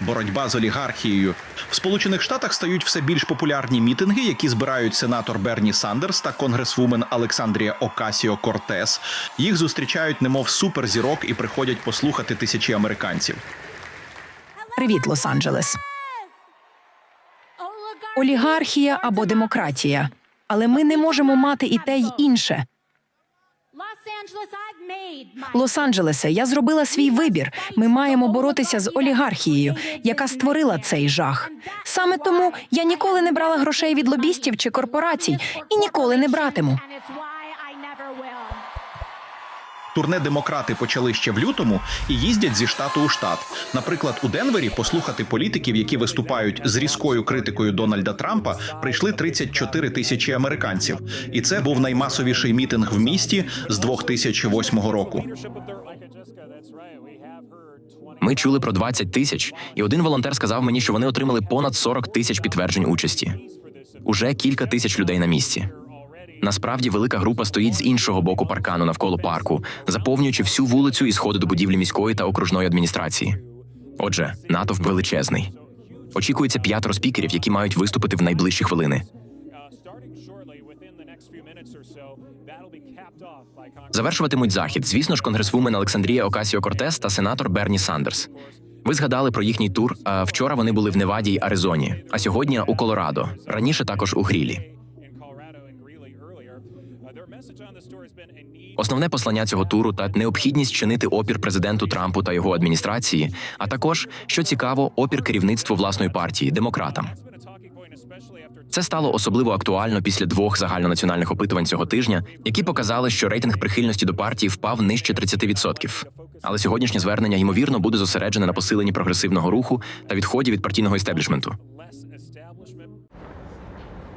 боротьба з олігархією. В Сполучених Штатах стають все більш популярні мітинги, які збирають сенатор Берні Сандерс та конгресвумен Олександрія Окасіо Кортес. Їх зустрічають немов суперзірок і приходять послухати тисячі американців. Привіт, Лос-Анджелес. Олігархія або демократія. Але ми не можемо мати і те, й інше. Лос-Анджелесе, я зробила свій вибір. Ми маємо боротися з олігархією, яка створила цей жах. Саме тому я ніколи не брала грошей від лобістів чи корпорацій і ніколи не братиму. Турне демократи почали ще в лютому і їздять зі штату у штат. Наприклад, у Денвері послухати політиків, які виступають з різкою критикою Дональда Трампа, прийшли 34 тисячі американців. І це був наймасовіший мітинг в місті з 2008 року. Ми чули про 20 тисяч, і один волонтер сказав мені, що вони отримали понад 40 тисяч підтверджень участі. Уже кілька тисяч людей на місці. Насправді велика група стоїть з іншого боку паркану навколо парку, заповнюючи всю вулицю і сходи до будівлі міської та окружної адміністрації. Отже, натовп величезний. Очікується п'ятеро спікерів, які мають виступити в найближчі хвилини. Завершуватимуть захід, звісно ж, конгресвумен Олександрія Окасіо Кортес та сенатор Берні Сандерс. Ви згадали про їхній тур. Вчора вони були в Неваді й Аризоні, а сьогодні у Колорадо. Раніше також у Грілі. Основне послання цього туру та необхідність чинити опір президенту Трампу та його адміністрації, а також, що цікаво, опір керівництву власної партії демократам. Це стало особливо актуально після двох загальнонаціональних опитувань цього тижня, які показали, що рейтинг прихильності до партії впав нижче 30%. Але сьогоднішнє звернення ймовірно буде зосереджене на посиленні прогресивного руху та відході від партійного істеблішменту.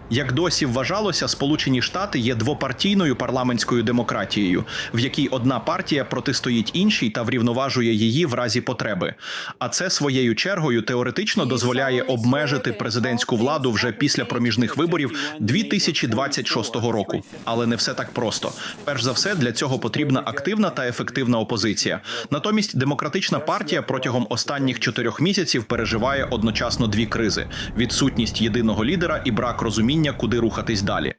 Як досі вважалося, Сполучені Штати є двопартійною парламентською демократією, в якій одна партія протистоїть іншій та врівноважує її в разі потреби. А це своєю чергою теоретично дозволяє обмежити президентську владу вже після проміжних виборів 2026 року. Але не все так просто. Перш за все, для цього потрібна активна та ефективна опозиція. Натомість демократична партія протягом останніх чотирьох місяців переживає одночасно дві кризи: відсутність єдиного лідера і брак розуміння, куди рухатись далі.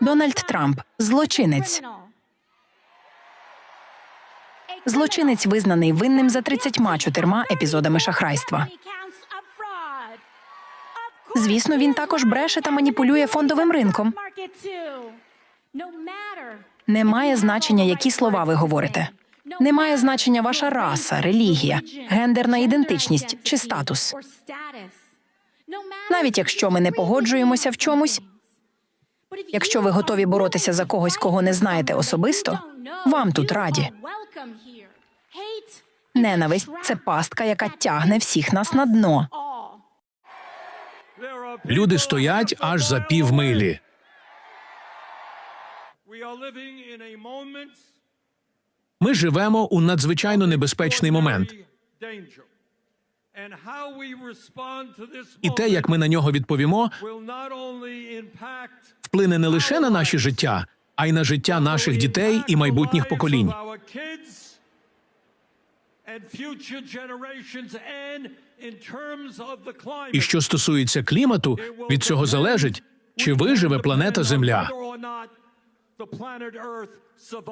Дональд Трамп злочинець. Злочинець визнаний винним за 34 епізодами шахрайства. Звісно, він також бреше та маніпулює фондовим ринком. Немає значення, які слова ви говорите. Немає значення ваша раса, релігія, гендерна ідентичність чи статус. Навіть якщо ми не погоджуємося в чомусь, якщо ви готові боротися за когось, кого не знаєте особисто, вам тут раді. Ненависть це пастка, яка тягне всіх нас на дно. Люди стоять аж за півмилі. Ми живемо у надзвичайно небезпечний момент, і те, як ми на нього відповімо, вплине не лише на наші життя, а й на життя наших дітей і майбутніх поколінь. І що стосується клімату, від цього залежить, чи виживе планета Земля.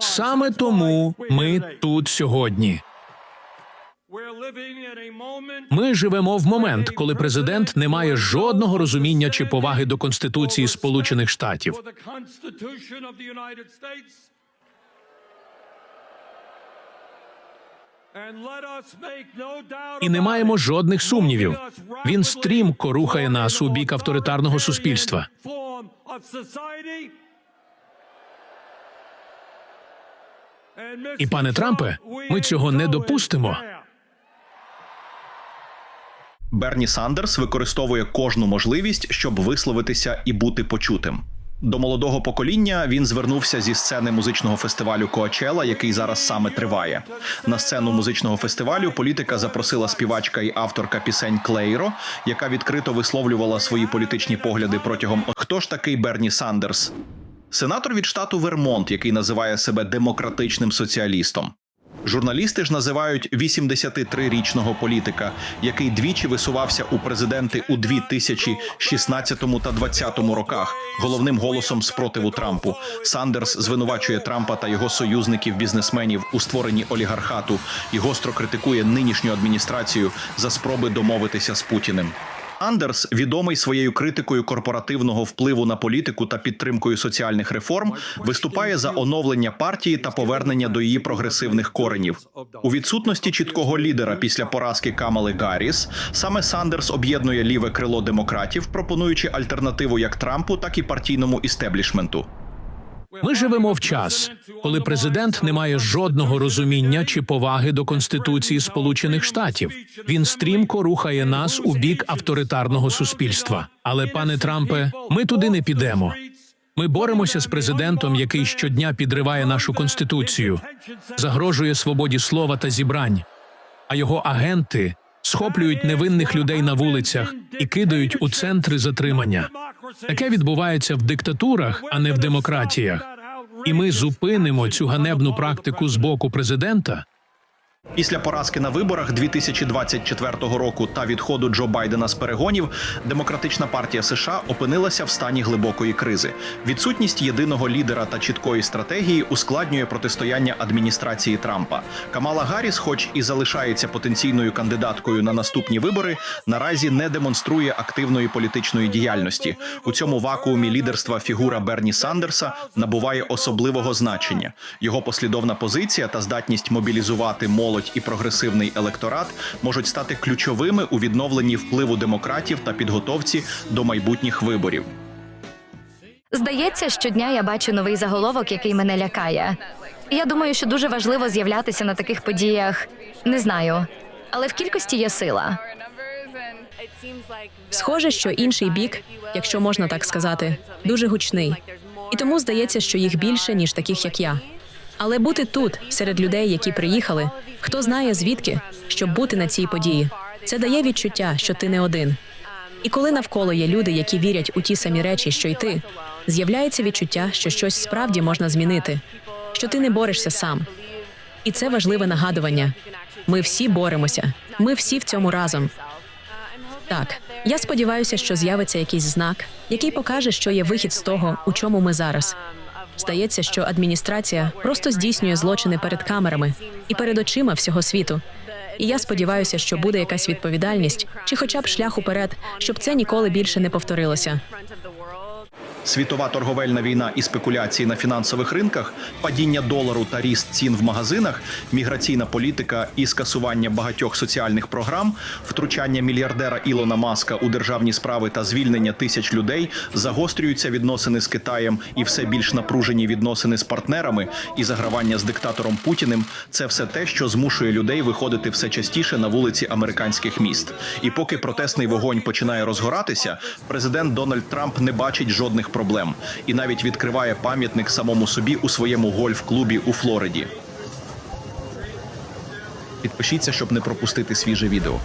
Саме тому ми тут сьогодні. Ми живемо в момент, коли президент не має жодного розуміння чи поваги до Конституції Сполучених Штатів. І не маємо жодних сумнівів. Він стрімко рухає нас у бік авторитарного суспільства. І пане Трампе, ми цього не допустимо. Берні Сандерс використовує кожну можливість, щоб висловитися і бути почутим. До молодого покоління він звернувся зі сцени музичного фестивалю Коачела, який зараз саме триває. На сцену музичного фестивалю політика запросила співачка і авторка пісень Клейро, яка відкрито висловлювала свої політичні погляди протягом хто ж такий Берні Сандерс? Сенатор від штату Вермонт, який називає себе демократичним соціалістом. Журналісти ж називають 83-річного політика, який двічі висувався у президенти у 2016 та 2020 роках, головним голосом спротиву Трампу. Сандерс звинувачує Трампа та його союзників бізнесменів у створенні олігархату і гостро критикує нинішню адміністрацію за спроби домовитися з Путіним. Андерс, відомий своєю критикою корпоративного впливу на політику та підтримкою соціальних реформ, виступає за оновлення партії та повернення до її прогресивних коренів. У відсутності чіткого лідера після поразки Камали Гарріс, саме Сандерс об'єднує ліве крило демократів, пропонуючи альтернативу як Трампу, так і партійному істеблішменту. Ми живемо в час, коли президент не має жодного розуміння чи поваги до Конституції Сполучених Штатів. Він стрімко рухає нас у бік авторитарного суспільства. Але, пане Трампе, ми туди не підемо. Ми боремося з президентом, який щодня підриває нашу конституцію, загрожує свободі слова та зібрань. А його агенти схоплюють невинних людей на вулицях і кидають у центри затримання. Таке відбувається в диктатурах, а не в демократіях. І ми зупинимо цю ганебну практику з боку президента. Після поразки на виборах 2024 року та відходу Джо Байдена з перегонів, демократична партія США опинилася в стані глибокої кризи. Відсутність єдиного лідера та чіткої стратегії ускладнює протистояння адміністрації Трампа. Камала Гарріс, хоч і залишається потенційною кандидаткою на наступні вибори, наразі не демонструє активної політичної діяльності. У цьому вакуумі лідерства фігура Берні Сандерса набуває особливого значення. Його послідовна позиція та здатність мобілізувати молодь і прогресивний електорат можуть стати ключовими у відновленні впливу демократів та підготовці до майбутніх виборів. Здається, щодня я бачу новий заголовок, який мене лякає. Я думаю, що дуже важливо з'являтися на таких подіях. Не знаю, але в кількості є сила. Схоже, що інший бік, якщо можна так сказати, дуже гучний. І тому здається, що їх більше, ніж таких, як я. Але бути тут, серед людей, які приїхали, хто знає звідки, щоб бути на цій події, це дає відчуття, що ти не один. І коли навколо є люди, які вірять у ті самі речі, що й ти, з'являється відчуття, що щось справді можна змінити, що ти не борешся сам. І це важливе нагадування. Ми всі боремося, ми всі в цьому разом. Так, я сподіваюся, що з'явиться якийсь знак, який покаже, що є вихід з того, у чому ми зараз. Здається, що адміністрація просто здійснює злочини перед камерами і перед очима всього світу. І я сподіваюся, що буде якась відповідальність чи хоча б шлях уперед, щоб це ніколи більше не повторилося. Світова торговельна війна і спекуляції на фінансових ринках, падіння долару та ріст цін в магазинах, міграційна політика і скасування багатьох соціальних програм, втручання мільярдера Ілона Маска у державні справи та звільнення тисяч людей загострюються відносини з Китаєм і все більш напружені відносини з партнерами і загравання з диктатором Путіним. Це все те, що змушує людей виходити все частіше на вулиці американських міст. І поки протестний вогонь починає розгоратися, президент Дональд Трамп не бачить жодних проблем і навіть відкриває пам'ятник самому собі у своєму гольф-клубі у Флориді. Підпишіться, щоб не пропустити свіже відео.